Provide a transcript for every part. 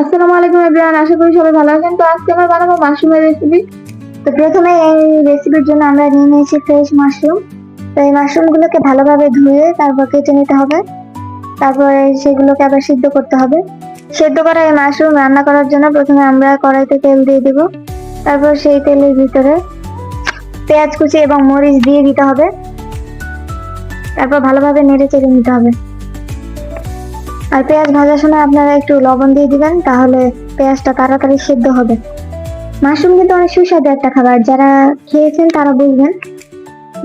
আসসালামু আলাইকুম এভরিওয়ান, আশা করি সবাই ভালো আছেন। তো আজকে আমরা বানাবো মাশরুমের রেসিপি তো প্রথমে এই রেসিপির জন্য আমরা নিয়ে নিয়েছি ফ্রেশ মাশরুম তো এই মাশরুম গুলোকে ভালোভাবে ধুয়ে তারপর কেটে নিতে হবে। তারপরে সেগুলোকে আবার সিদ্ধ করতে হবে। সেদ্ধ করা এই মাশরুম রান্না করার জন্য প্রথমে আমরা কড়াইতে তেল দিয়ে দিব। তারপর সেই তেলের ভিতরে পেঁয়াজ কুচি এবং মরিচ দিয়ে দিতে হবে। তারপর ভালোভাবে নেড়ে চেড়ে নিতে হবে। আর পেঁয়াজ ভাজার সময় আপনারা একটু লবণ দিয়ে দিবেন, তাহলে পেঁয়াজটা তাড়াতাড়ি সিদ্ধ হবে। মাশরুম কিন্তু অনেক সুস্বাদু একটা খাবার, যারা খেয়েছেন তারা বুঝবেন।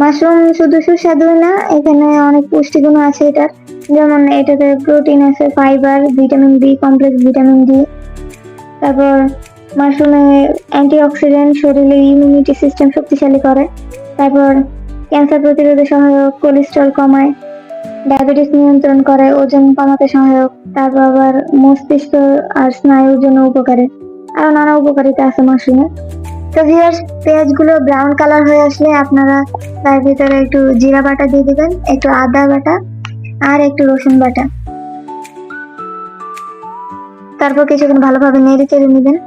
মাশরুম শুধু সুস্বাদু না, এখানে অনেক পুষ্টিগুণ আছে এটার। যেমন এটাতে প্রোটিন আছে, fibre, vitamin B, complex vitamin D. তারপর মাশরুমে অ্যান্টিঅক্সিডেন্ট, শরীরে ইমিউনিটি সিস্টেম শক্তিশালী করে। তারপর ক্যান্সার প্রতিরোধে সহায়ক কোলেস্ট্রল কমায়। ডায়াবেটিস নিয়ন্ত্রণ করে, ওজন কমাতে সহায়ক। তারপর আবার মস্তিষ্ক আর স্নায়ুর জন্য উপকারী। আরও নানা উপকারিতা আছে মাশরুমে। তো ভিউয়ার্স পেঁয়াজগুলো ব্রাউন কালার হয়ে আসলে আপনারা তার ভিতরে একটু জিরা বাটা দিয়ে দিবেন, একটু আদা বাটা আর একটু রসুন বাটা। তারপর কিছুক্ষণ ভালোভাবে নেড়ে চেড়ে নেবেন।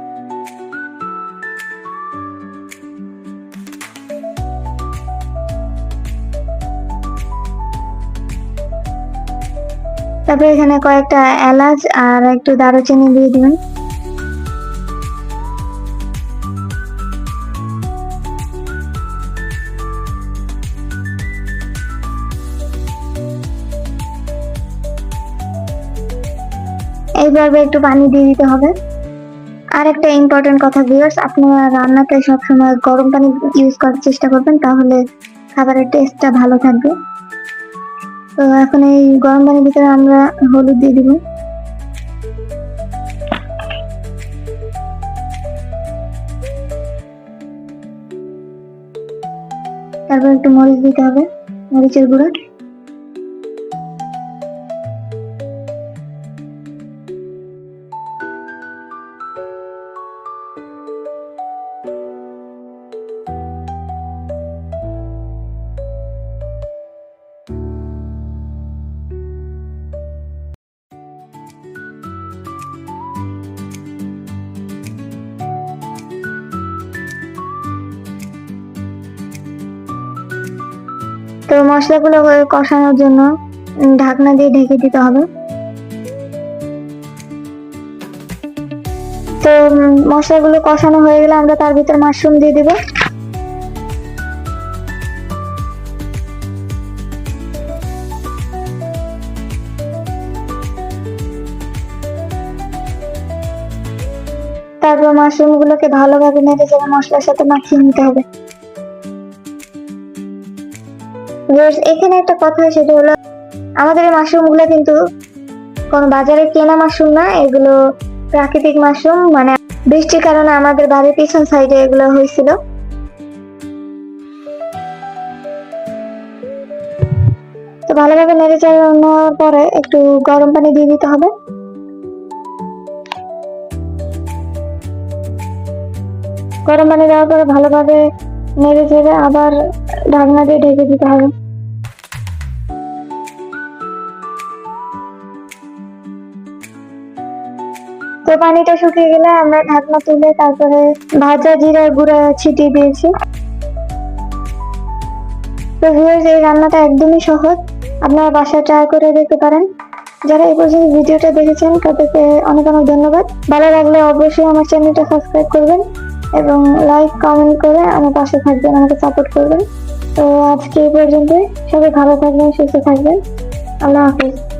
তারপর এখানে কয়েকটা এলাচ আর একটু দারুচিনি দিয়ে দিবেন। এইভাবে একটু পানি দিয়ে দিতে হবে। আর একটা ইম্পর্টেন্ট কথা ভিউয়ার্স আপনারা রান্নাতে সবসময় গরম পানি ইউজ করার চেষ্টা করবেন, তাহলে খাবারের টেস্টটা ভালো থাকবে। তো এখন এই গরম পানির ভিতরে আমরা হলুদ দিয়ে দিব। তারপর একটু মরিচ দিতে হবে, মরিচের গুঁড়ো। তো মশলাগুলো কষানোর জন্য ঢাকনা দিয়ে ঢেকে দিতে হবে। তো মশলাগুলো কষানো হয়ে গেলে আমরা তার ভিতর মাশরুম দিয়ে দিব। তারপর মাশরুম গুলোকে ভালোভাবে নেড়ে চেড়ে মশলার সাথে মাখিয়ে নিতে হবে। Viewers, এখানে একটা কথা সেটা হলো আমাদের এই মাশরুমগুলো কিন্তু কোনো বাজারে কেনা মাশরুম না এগুলো প্রাকৃতিক মাশরুম মানে বৃষ্টির কারণে আমাদের বাড়ির পিছন সাইডে এগুলো হয়েছিল। তো ভালোভাবে নেড়ে চালানোর পরে একটু গরম পানি দিয়ে দিতে হবে। গরম পানি দেওয়ার পরে ভালোভাবে নেড়ে চেড়ে আবার ঢাকনা দিয়ে ঢেকে দিতে হবে। তো পানিটা শুকিয়ে গেলে আমরা ঢাকনা তুলে তারপরে ভাজা জিরার গুঁড়া ছিটিয়ে দিয়েছি। তো ভিউয়ার্স এই রান্নাটা একদমই সহজ। আপনারা বাসায় ট্রাই করে দেখতে পারেন। যারা এই পর্যন্ত ভিডিওটা দেখেছেন, তাদেরকে অনেক অনেক ধন্যবাদ। ভালো লাগলে অবশ্যই আমার চ্যানেলটা সাবস্ক্রাইব করবেন। এবং লাইক কমেন্ট করে আমার পাশে থাকবেন, আমাকে সাপোর্ট করবেন। তো আজকে এই পর্যন্ত সবাই ভালো থাকবেন, সুস্থ থাকবেন। আল্লাহ হাফিজ।